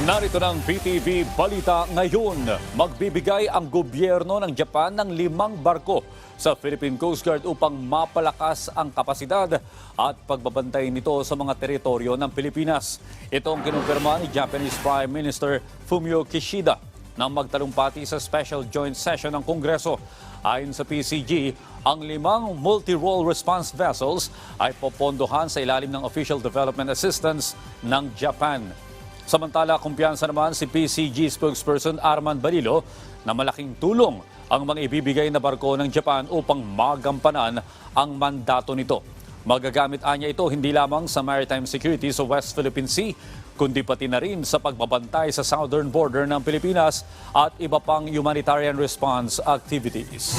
Narito ng PTV Balita ngayon. Magbibigay ang gobyerno ng Japan ng limang barko sa Philippine Coast Guard upang mapalakas ang kapasidad at pagbabantay nito sa mga teritoryo ng Pilipinas. Ito ang kinumpirma ni Japanese Prime Minister Fumio Kishida nang magtalumpati sa special joint session ng Kongreso. Ayon sa PCG, ang limang multi-role response vessels ay popondohan sa ilalim ng Official Development Assistance ng Japan. Samantala, kumpiyansa naman si PCG spokesperson Arman Balilo na malaking tulong ang mga ibibigay na barko ng Japan upang magampanan ang mandato nito. Magagamit anya ito hindi lamang sa maritime security sa West Philippine Sea, kundi pati na rin sa pagbabantay sa southern border ng Pilipinas at iba pang humanitarian response activities.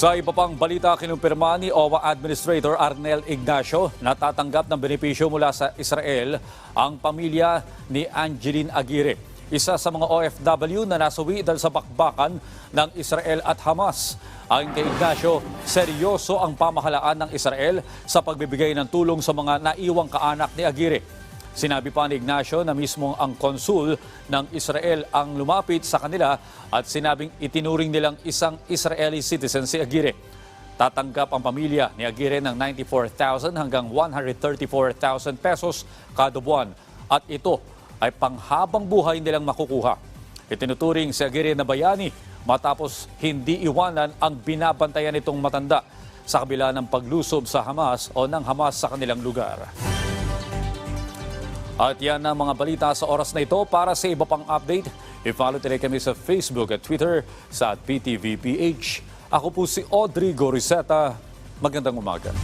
Sa iba pang balita, kinumpirma ni OWA Administrator Arnel Ignacio na tatanggap ng benepisyo mula sa Israel ang pamilya ni Angeline Aguirre, isa sa mga OFW na nasawi dahil sa bakbakan ng Israel at Hamas. Ayon kay Ignacio, seryoso ang pamahalaan ng Israel sa pagbibigay ng tulong sa mga naiwang kaanak ni Aguirre. Sinabi pa ni Ignacio na mismo ang konsul ng Israel ang lumapit sa kanila at sinabing itinuring nilang isang Israeli citizen si Aguirre. Tatanggap ang pamilya ni Aguirre ng 94,000 hanggang 134,000 pesos kada buwan at ito ay panghabang buhay nilang makukuha. Itinuturing si Aguirre na bayani matapos hindi iwanan ang binabantayan nitong matanda sa kabila ng paglusob sa Hamas o ng Hamas sa kanilang lugar. At yan ang mga balita sa oras na ito. Para sa iba pang update, i-follow tayo kami sa Facebook at Twitter sa PTVPH. Ako po si Audrey Goriseta. Magandang umaga.